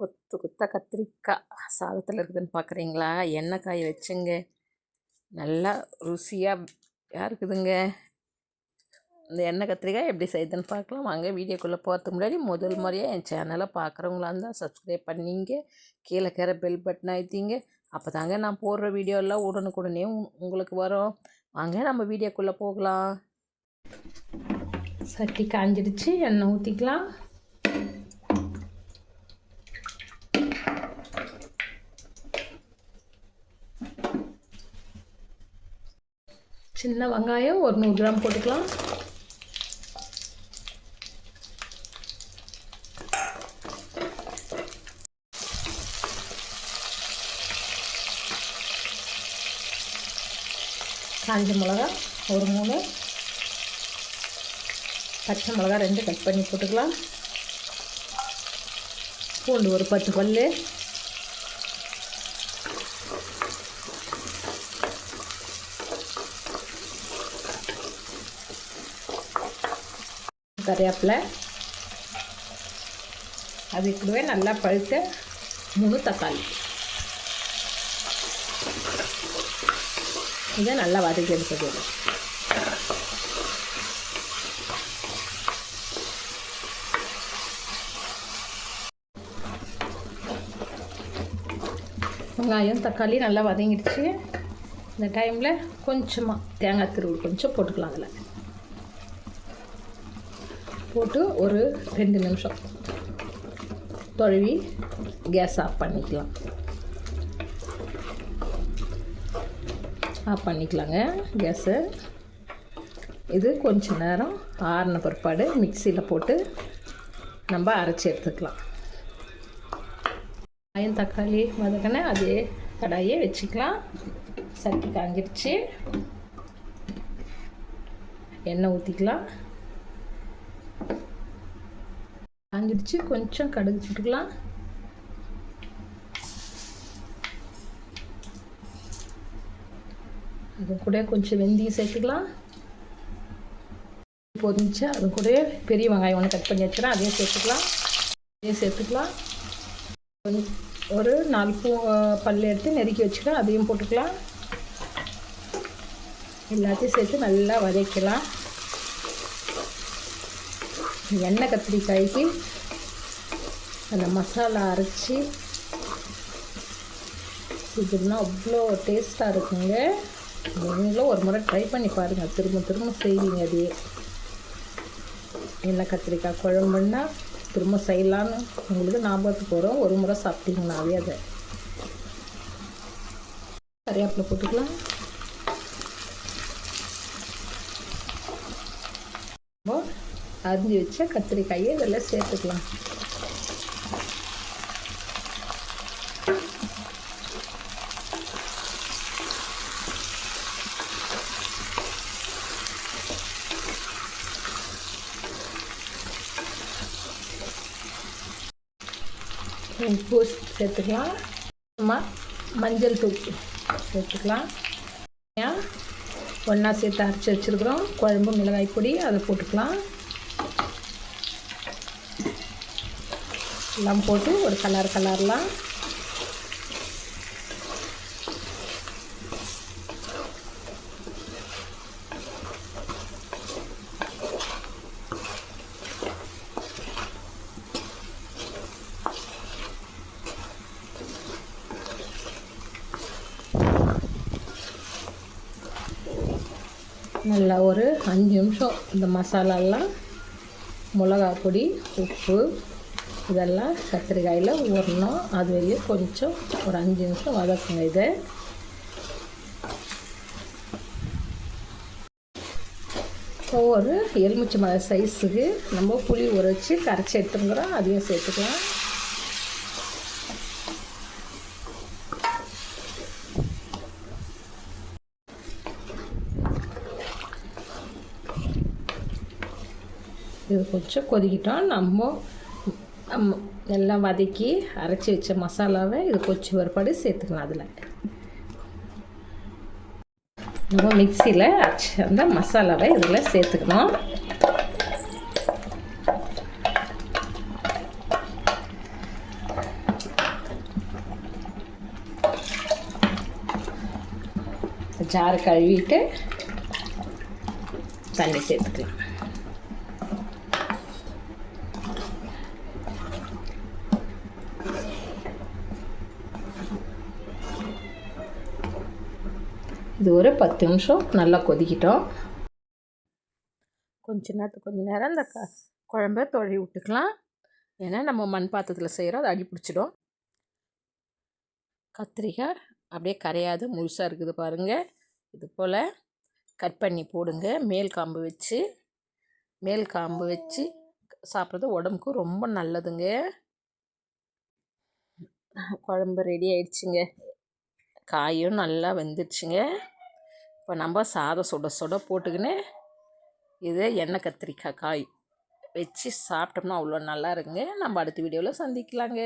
கொத்து கொத்தாக கத்திரிக்காய் சாதத்தில் இருக்குதுன்னு பார்க்குறீங்களா எண்ணெய் காய வச்சுங்க. நல்லா ருசியாக இருக்குதுங்க. இந்த எண்ணெய் கத்திரிக்காய் எப்படி செய்யுதுன்னு பார்க்கலாம் வாங்க வீடியோக்குள்ளே போகிறதுக்கு முன்னாடி முதல் முறையாக என் சேனலை பார்க்குறவங்களா இருந்தால் சப்ஸ்கிரைப் பண்ணிங்க. கீழே கீற பெல் பட்டன் அழுத்திங்க. அப்போ தாங்க நான் போடுற வீடியோலாம் உடனுக்குடனே உங்களுக்கு வரும். வாங்க நம்ம வீடியோக்குள்ளே போகலாம். சட்டி காஞ்சிடுச்சு. எண்ணெய் ஊற்றிக்கலாம் சின்ன வெங்காயம் ஒரு நூறு கிராம் போட்டுக்கலாம். காஞ்ச மிளகா ஒரு மூணு. பச்சை மிளகா ரெண்டு கட் பண்ணி போட்டுக்கலாம். பூண்டு ஒரு பத்து பல்லு. கறிவேப்பிலை அது கூடவே நல்லா பழுத்த மூணு தக்காளி. இதை நல்லா வதக்கி எடுத்துக்கணும் வெங்காயம் தக்காளி நல்லா வதங்கிடுச்சு. இந்த டைமில் கொஞ்சமாக தேங்காய் திருவு கொஞ்சம் போட்டுக்கலாம் அதில். போட்டு ஒரு ரெண்டு நிமிஷம் தொழுவி கேஸ் ஆஃப் பண்ணிக்கலாம். ஆஃப் பண்ணிக்கலாங்க. கேஸை இது கொஞ்ச நேரம் ஆறின பிற்பாடு மிக்சியில் போட்டு நம்ம அரைச்சி எடுத்துக்கலாம். காயம் தக்காளி வதக்கின அதே கடாயே வச்சுக்கலாம். சட்டி காஞ்சிடுச்சு எண்ணெய் ஊற்றிக்கலாம் காஞ்சிடுச்சு கொஞ்சம் கடுகு போட்டுக்கலாம் அது கூட கொஞ்சம் வெந்தயம் சேர்த்துக்கலாம். போதுச்சு அது கூட பெரிய வெங்காயம் ஒன்று கட் பண்ணி வச்சுக்கலாம் அதையும் சேர்த்துக்கலாம். அதையும் சேர்த்துக்கலாம். கொஞ்சம் ஒரு நாலு பூ பல் எடுத்து நெருக்கி வச்சுக்கலாம் அதையும் போட்டுக்கலாம். எல்லாத்தையும் சேர்த்து நல்லா வதக்கலாம். எண்ணெய் கத்திரிக்காய்க்கு அந்த மசாலா அரைச்சி. இதுனா அவ்வளோ டேஸ்ட்டாக இருக்குங்க. நீங்களும் ஒரு முறை ட்ரை பண்ணி பாருங்கள் திரும்ப திரும்ப செய்வீங்க அதையே எண்ணெய் கத்திரிக்காய் குழம்புன்னா திரும்ப செய்யலான்னு உங்களுக்கு ஞாபகத்துக்கு வரும். ஒரு முறை சாப்பிட்டீங்கன்னாவே அதை. கறிவேப்பிலை போட்டுக்கலாம் இப்போ அரிஞ்சு வச்ச கத்திரிக்காயை இதெல்லாம் சேர்த்துக்கலாம். உப்பு சேர்த்துக்கலாம். சும்மா மஞ்சள் தூள் சேர்த்துக்கலாம். ஒன்றா சேர்த்து அரைச்சி வச்சுருக்குறோம். குழம்பு மிளகாய் பொடி அதை போட்டுக்கலாம். எல்லாம் போட்டு ஒரு கலர் கலர்லாம். நல்லா ஒரு அஞ்சு நிமிஷம் இந்த மசாலாலாம் மிளகா பொடி உப்பு இதெல்லாம் கத்திரிக்காயில் ஊறணும். அது வரையும் கொஞ்சம் ஒரு அஞ்சு நிமிஷம் வதக்குங்க இதை. ஒவ்வொரு ஒரு எலுமிச்சை மலை சைஸுக்கு நம்ம புளி உரைச்சி கரைச்சி எடுத்துங்கிறோம் அதையும் சேர்த்துக்கலாம். இது கொஞ்சம் கொதிக்கிட்டோம். நம்ம எல்லாம் வதக்கி அரைச்சி வச்ச மசாலாவை இது கொஞ்சம் ஒருபாடு சேர்த்துக்கலாம் அதில். நம்ம மிக்சியில் அரைச்சி அந்த மசாலாவை இதில் சேர்த்துக்கணும். ஜார் கழுவிட்டு தண்ணி சேர்த்துக்கலாம். இது ஒரு பத்து நிமிஷம் நல்லா கொதிக்கிட்டோம். கொஞ்ச நேரத்துக்கு கொஞ்ச நேரம் இந்த க குழம்ப தொழி விட்டுக்கலாம். ஏன்னா நம்ம மண் பாத்திரத்தில் செய்கிறோம் அது அடி பிடிச்சிடும் கத்திரிக்காய் அப்படியே கரையாது முழுசாக இருக்குது பாருங்கள் இது போல் கட் பண்ணி போடுங்க. மேல் காம்பு வச்சு மேல் காம்பு வச்சு சாப்பிட்றது உடம்புக்கு ரொம்ப நல்லதுங்க. குழம்பு ரெடி ஆயிடுச்சுங்க. காயும் நல்லா வெந்துடுச்சுங்க இப்போ நம்ம சாதம் சுட சுட போட்டுக்கின்னு இது எண்ணெய் கத்திரிக்காய் காய் வச்சு சாப்பிட்டோம்னா அவ்வளோ நல்லா இருக்குங்க. நம்ம அடுத்த வீடியோவில் சந்திக்கலாங்க.